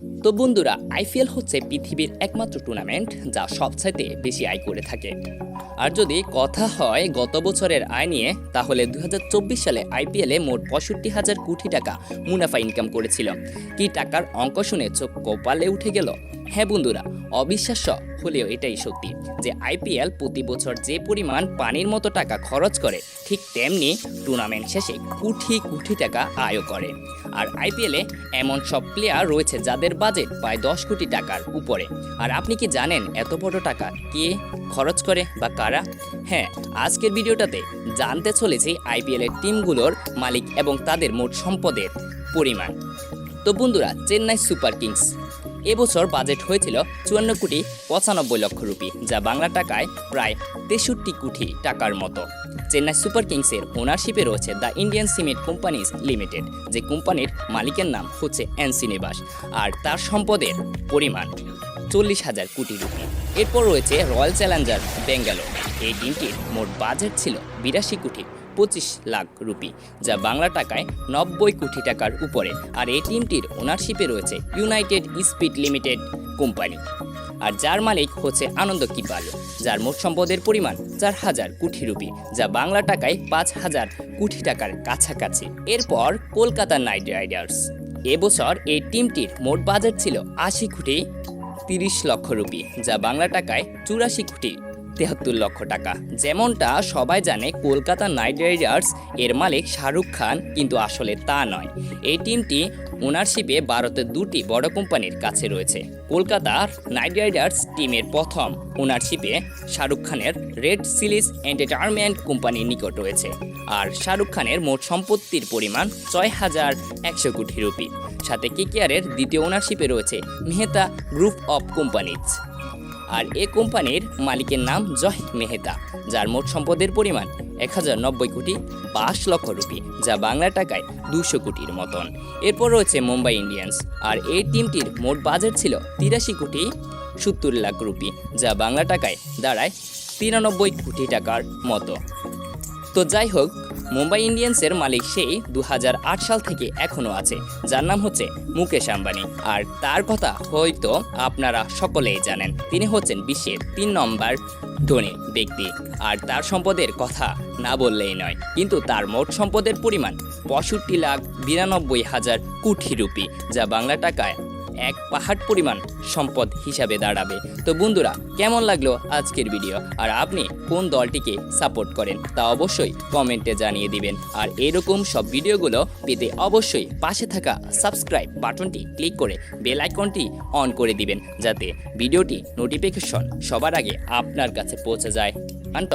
তো বন্ধুরা, আইপিএল হচ্ছে পৃথিবীর একমাত্র টুর্নামেন্ট যা সবচাইতে বেশি আয় করে থাকে। আর যদি কথা হয় গত বছরের আয় নিয়ে, তাহলে দু হাজার চব্বিশ সালে আইপিএলে মোট পঁয়ষট্টি হাজার কোটি টাকা মুনাফা ইনকাম করেছিল। কি টাকার অঙ্ক শুনে চোখ কপালে উঠে গেল? হ্যাঁ বন্ধুরা, অবিশ্বাস্য, হলেও এটাই সত্যি যে আইপিএল প্রতি বছর যে পরিমাণ পানির মতো টাকা খরচ করে, ঠিক তেমনি টুর্নামেন্ট শেষে কোটি কোটি টাকা আয়ও করে। আর আইপিএলে এমন সব প্লেয়ার রয়েছে যাদের বাজেট প্রায় দশ কোটি টাকার উপরে। আর আপনি কি জানেন এত বড় টাকা কে খরচ করে বা কারা? হ্যাঁ আজকের ভিডিওটাতে জানতে চলেছি আইপিএলের টিমগুলোর মালিক এবং তাদের মোট সম্পদের পরিমাণ। তো বন্ধুরা, চেন্নাই সুপার কিংস এবছর বাজেট হয়েছিল চুয়ান্ন কোটি পঁচানব্বই লক্ষ রুপি, যা বাংলা টাকায় প্রায় তেষট্টি কোটি টাকার মতো। চেন্নাই সুপার কিংসের ওনারশিপে রয়েছে the Indian cement companies limited, যে কোম্পানির মালিকের নাম হচ্ছে এন শ্রীনিবাস আর তার সম্পদের পরিমাণ চল্লিশ হাজার কোটি রুপি। এরপর রয়েছে রয়্যাল চ্যালেঞ্জার বেঙ্গালোর এই টিমটির মোট বাজেট ছিল বিরাশি কোটি। পঁচিশ লাখ রুপি, যা বাংলা টাকায় নব্বই কোটি টাকার উপরে। আর এই টিমটির ওনারশিপে রয়েছে ইউনাইটেড স্পিড লিমিটেড কোম্পানি। আর যার মালিক হচ্ছে আনন্দ কিপাল, যার মোট সম্পদের পরিমাণ চার হাজার কোটি রুপি, যা বাংলা টাকায় পাঁচ হাজার কোটি টাকার কাছাকাছি। এরপর কলকাতা নাইট রাইডার্স। এবছর এই টিমটির মোট বাজেট ছিল আশি কোটি তিরিশ লক্ষ রুপি, যা বাংলা টাকায় চুরাশি কোটি তেহাত্তর লক্ষ টাকা। যেমনটা সবাই জানে, কলকাতা নাইট রাইডার্স এর মালিক শাহরুখ খান কিন্তু আসলে তা নয়। এই টিমটি ওনারশিপে ভারতের দুটি বড় কোম্পানির কাছে রয়েছে। কলকাতার নাইট রাইডার্স টিমের প্রথম ওনারশিপে শাহরুখ খানের রেড সিলিজ এন্টারটেনমেন্ট কোম্পানির নিকট রয়েছে। আর শাহরুখ খানের মোট সম্পত্তির পরিমাণ ছয় হাজার একশো কোটি রুপি। সাথে কেকেআরের দ্বিতীয় ওনারশিপে রয়েছে মেহতা গ্রুপ অফ কোম্পানিজ। আর এ কোম্পানির মালিকের নাম জয় মেহেতা, যার মোট সম্পদের পরিমাণ এক হাজার নব্বই কোটি পাঁচ লক্ষ রুপি, যা বাংলা টাকায় দুশো কোটির মতন। এরপর রয়েছে মুম্বাই ইন্ডিয়ান্স, আর এই টিমটির মোট বাজেট ছিল তিরাশি কোটি সত্তর লাখ রুপি, যা বাংলা টাকায় দাঁড়ায় তিরানব্বই কোটি টাকার মতো। তো যাই হোক, মুম্বাই ইন্ডিয়ান্সের মালিক সেই দু হাজার আট সাল থেকে এখনও আছে, যার নাম হচ্ছে মুকেশ আম্বানি। আর তার কথা হয়তো আপনারা সকলেই জানেন, তিনি হচ্ছেন বিশ্বের তিন নম্বর ধনী ব্যক্তি। আর তার সম্পদের কথা না বললেই নয়, কিন্তু তার মোট সম্পদের পরিমাণ পঁয়ষট্টি লাখ বিরানব্বই হাজার কোটি রুপি, যা বাংলা টাকায় এক পাহাড় পরিমাণ সম্পদ হিসাবে দাঁড়াবে। তো বন্ধুরা, কেমন লাগল আজকের ভিডিও আর আপনি কোন দলটিকে সাপোর্ট করেন তা অবশ্যই কমেন্টে জানিয়ে দিবেন। আর এরকম সব ভিডিওগুলো পেতে অবশ্যই পাশে থাকা সাবস্ক্রাইব বাটনটি ক্লিক করে বেল আইকনটি অন করে দিবেন, যাতে ভিডিওটি নোটিফিকেশন সবার আগে আপনার কাছে পৌঁছে যায়। আন্ট